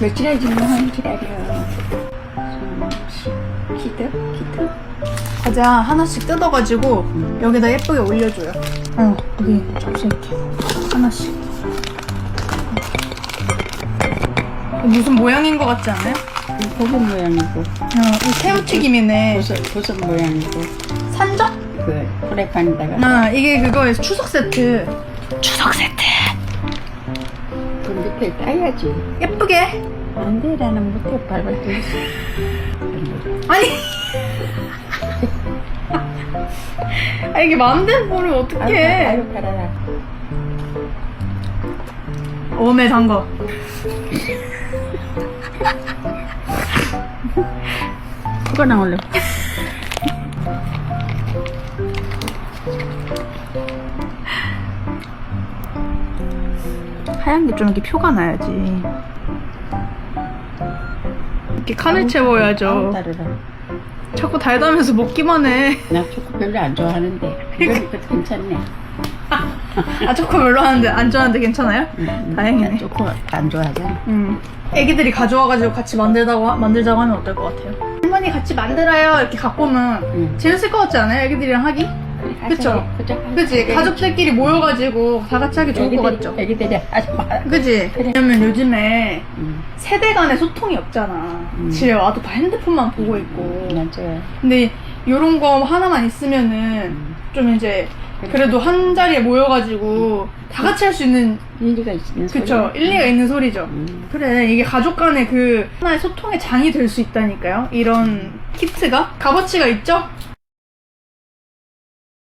며칠에 주문한 기다려. 기트? 기트? 과자 하나씩 뜯어가지고 여기다 예쁘게 올려줘요. 어, 여기 접시 이렇게 하나씩. 무슨 모양인 것 같지 않아요? 고기 모양이고, 어, 이 새우튀김이네. 버섯, 버섯 모양이고, 산적? 그, 프라이팬에다가. 아, 이게 그거에서 추석 세트. 추석 세트. 그 밑에 따야지. 예쁘게. 안 돼, 나는 못해, 때 있어. 아니. 아, 이게 버리면 아유, 어떡해. 아유, 팔아라. 오메 단 거. 그거 나올래. 하얀 게 좀 이렇게 표가 나야지. 이렇게 칸을 채워야죠. 자꾸 달다면서 먹기만 해. 나 초코 별로 안 좋아하는데. 이건 그 괜찮네. 아, 초코 별로 하는데 안 좋아하는데 괜찮아요? 음, 다행이네. 나 초코 안 좋아하잖아. 음. 애기들이 가져와가지고 같이 만들다고, 하- 만들자고 하면 어떨 것 같아요? 할머니 같이 만들어요. 이렇게 갖고 오면 음. 재밌을 것 같지 않아요? 애기들이랑 하기? 그쵸? 그죠? 그치? 가족들끼리 모여가지고 다 같이 하기 좋을 것 같죠? 애기들이 하지 마. 그치? 왜냐면 요즘에 음, 세대 간의 소통이 없잖아. 음. 집에 와도 다 핸드폰만 보고 있고. 맞아. 근데 요런 거 하나만 있으면은 음. 좀 이제 그래도 한 자리에 모여가지고 다 같이 할 수 있는 일리가 있는 그쵸 소리야. 일리가 있는 소리죠. 음. 그래 이게 가족 간의 그 하나의 소통의 장이 될 수 있다니까요. 이런 키트가 값어치가 있죠?